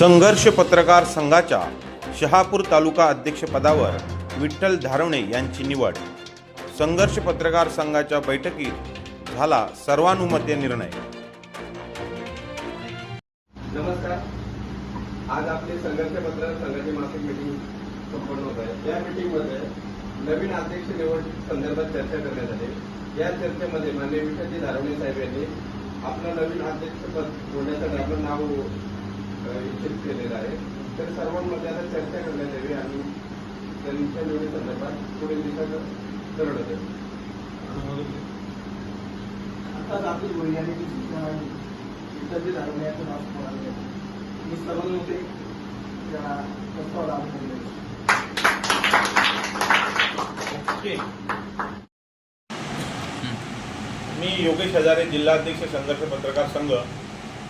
संघर्ष पत्रकार संघाच्या शहापूर तालुका अध्यक्षपदावर विठ्ठल धारवणे यांची निवड. संघर्ष पत्रकार संघाच्या बैठकीत झाला सर्वानुमते निर्णय. नमस्कार. आज आपले संघर्ष पत्रकार संघाची मासिक मीटिंग संपन्न होत आहे. या मीटिंगमध्ये नवीन अध्यक्ष निवड संदर्भात चर्चा करण्यात आली. या चर्चेमध्ये माननीय विठ्ठलजी धारवणे साहेब यांनी आपलं नवीन अध्यक्षपद जोडण्यासाठी आपलं नाव इच्छित केलेलं आहे. तर सर्वांमध्ये आता चर्चा करण्यात यावी आणि त्यांच्या निवडी संदर्भात पुढील दिशा ठरवण्यात यावी आताच आपली वैज्ञानिक इत्यादी धारण्याचं नाव आले मी सर्वांमध्ये त्या प्रस्तावाला अभिनंदन करतो. मी योगेश हजारे जिल्हाध्यक्ष संघर्ष पत्रकार संघ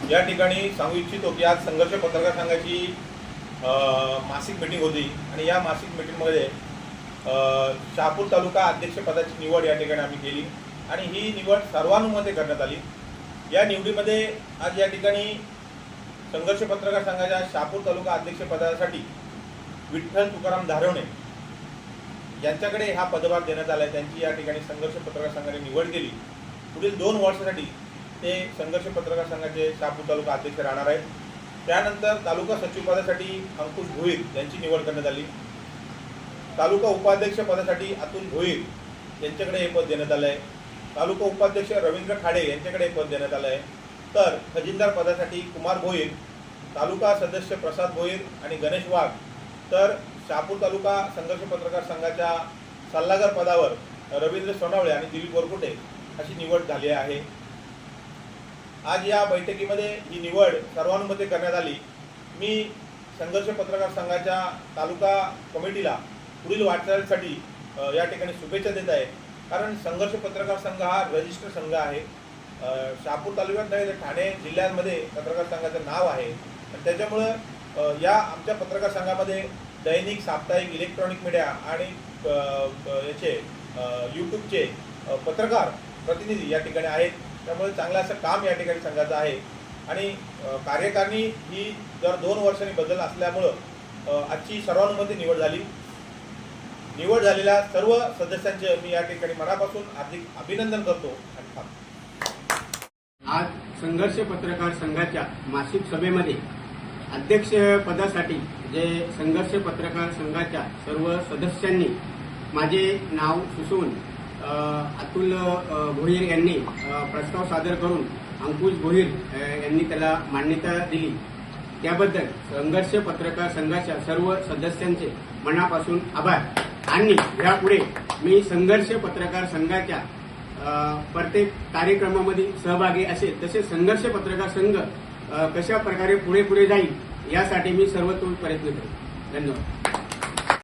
या ठिकाणी सांगू इच्छितो की आज संघर्ष पत्रकार संघाची मासिक मीटिंग होती आणि या मासिक मीटिंगमध्ये शहापूर तालुका अध्यक्षपदाची निवड या ठिकाणी आम्ही केली आणि ही निवड सर्वानुमते करण्यात आली. या निवडीमध्ये आज या ठिकाणी संघर्ष पत्रकार संघाच्या शहापूर तालुका अध्यक्षपदासाठी विठ्ठल तुकाराम धारवणे यांच्याकडे हा पदभार देण्यात आला आहे त्यांची या ठिकाणी संघर्ष पत्रकार संघाने निवड केली. पुढील दोन वर्षासाठी ते संघर्ष पत्रकार संघाचे शापूर तालुका अध्यक्ष राहणार आहेत. त्यानंतर तालुका सचिव पदासाठी अंकुश भोईर यांची निवड करण्यात आली. तालुका उपाध्यक्ष पदासाठी अतुल भोईर यांच्याकडे हे पद देण्यात आलं आहे तालुका उपाध्यक्ष रवींद्र खाडे यांच्याकडे हे पद देण्यात आलं आहे तर खजिनदार पदासाठी कुमार भोईर तालुका सदस्य प्रसाद भोईर आणि गणेश वाघ. तर शहापूर तालुका संघर्ष पत्रकार संघाच्या सल्लागार पदावर रवींद्र सोनावळे आणि दिलीप वरकुटे अशी निवड झाली आहे. आज या बैठकीमध्ये ही निवड सर्वानुमते करण्यात आली. मी संघर्ष पत्रकार संघाच्या तालुका कमिटीला पुढील वाटचालीसाठी या ठिकाणी शुभेच्छा देत आहे. कारण संघर्ष पत्रकार संघ हा रजिस्टर संघ आहे. शहापूर तालुक्यात नाही तर ठाणे जिल्ह्यांमध्ये पत्रकार संघाचं नाव आहे. आणि त्याच्यामुळं या आमच्या पत्रकार संघामध्ये दैनिक साप्ताहिक इलेक्ट्रॉनिक मीडिया आणि याचे यूट्यूबचे पत्रकार प्रतिनिधी या ठिकाणी आहेत. त्यामुळे चांगलं असं काम या ठिकाणी संघाचं आहे आणि कार्यकारिणी ही दर दोन वर्षांनी बदल असल्यामुळं आजची सर्वानुमते निवड झाली निवड झालेल्या सर्व सदस्यांचे मी या ठिकाणी मनापासून हार्दिक अभिनंदन करतो आणि थांबतो. आज संघर्ष पत्रकार संघाच्या मासिक सभेमध्ये अध्यक्ष पदासाठी जे संघर्ष पत्रकार संघाच्या सर्व सदस्यांनी माझे नाव सुचवून अतुल भोईर यांनी प्रस्ताव सादर करून अंकुश भोईर यांनी त्याला मान्यता दिली. त्याबद्दल संघर्ष पत्रकार संघाच्या सर्व सदस्यांचे मनापासून आभार. आणि यापुढे मी संघर्ष पत्रकार संघाच्या प्रत्येक कार्यक्रमामध्ये सहभागी असेल तसेच संघर्ष पत्रकार संघ कशा प्रकारे पुढे पुढे जाईल यासाठी मी सर्वतोल प्रयत्न करेन. धन्यवाद.